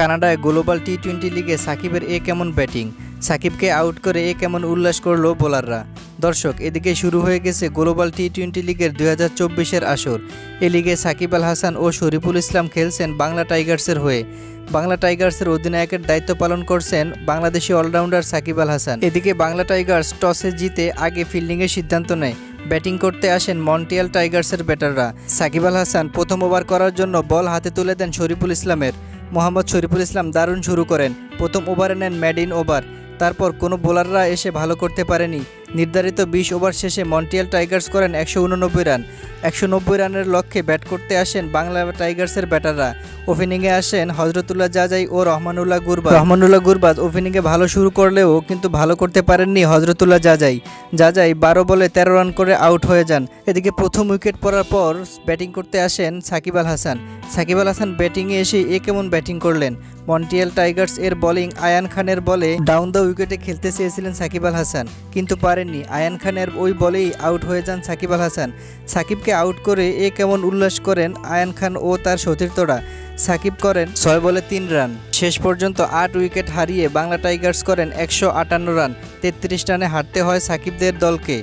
কানাডায় global T twenty লিগে সাকিবের এ কেমন ব্যাটিং? সাকিবকে আউট করে এ কেমন উল্লাস করল বোলাররা? দর্শক, এদিকে শুরু হয়ে গেছে গ্লোবাল টি টোয়েন্টি লিগের দুই হাজার চব্বিশের আসর। এ লিগে সাকিব আল হাসান ও শরীফুল ইসলাম খেলছেন বাংলা টাইগার্সের হয়ে। বাংলা টাইগার্সের অধিনায়কের দায়িত্ব পালন করছেন বাংলাদেশি অলরাউন্ডার সাকিব আল হাসান। এদিকে বাংলা টাইগার্স টসে জিতে আগে ফিল্ডিংয়ের সিদ্ধান্ত নেয়। ব্যাটিং করতে আসেন মন্টিয়াল টাইগার্সের ব্যাটাররা। সাকিব আল হাসান প্রথম ওভার করার জন্য বল হাতে তুলে দেন শরীফুল ইসলামের। মোহাম্মদ শরীফুল ইসলাম দারুণ শুরু করেন। প্রথম ওভারে নেন ম্যাডিন ওভার। তারপর কোনো বোলাররা এসে ভালো করতে পারেনি। নির্ধারিত বিশ ওভার শেষে মন্টিয়াল টাইগার্স করেন একশো উননব্বই রান। একশো নব্বই রানের লক্ষ্যে ব্যাট করতে আসেন বাংলা টাইগার্সের ব্যাটাররা। ওপেনিংয়ে আসেন হজরতুল্লাহ জাজাই ও রহমানুল্লাহ গুরবাজ। রহমানুল্লাহ গুরবাজ ওপেনিংয়ে ভালো শুরু করলেও কিন্তু ভালো করতে পারেননি হজরতুল্লাহ জাজাই। জাজাই বারো বলে তেরো রান করে আউট হয়ে যান। এদিকে প্রথম উইকেট পড়ার পর ব্যাটিং করতে আসেন সাকিব আল হাসান। সাকিব আল হাসান ব্যাটিংয়ে এসে এ কেমন ব্যাটিং করলেন? মন্টিয়াল টাইগার্স এর বোলিং আয়ান খানের বলে ডাউন দ্য উইকেটে খেলতে চেয়েছিলেন সাকিব আল হাসান। কিন্তু পারেননি। আয়ান খানের ওই বলেই আউট হয়ে যান সাকিব আল হাসান। সাকিবকে আউট করে এ কেমন উল্লাস করেন আয়ান খান ও তার সতীর্থরা। সাকিব করেন ছয় বলে তিন রান। শেষ পর্যন্ত আট উইকেট হারিয়ে বাংলা টাইগার্স করেন একশো আটান্ন রান। তেত্রিশ রানে হারতে হয় সাকিবদের দলকে।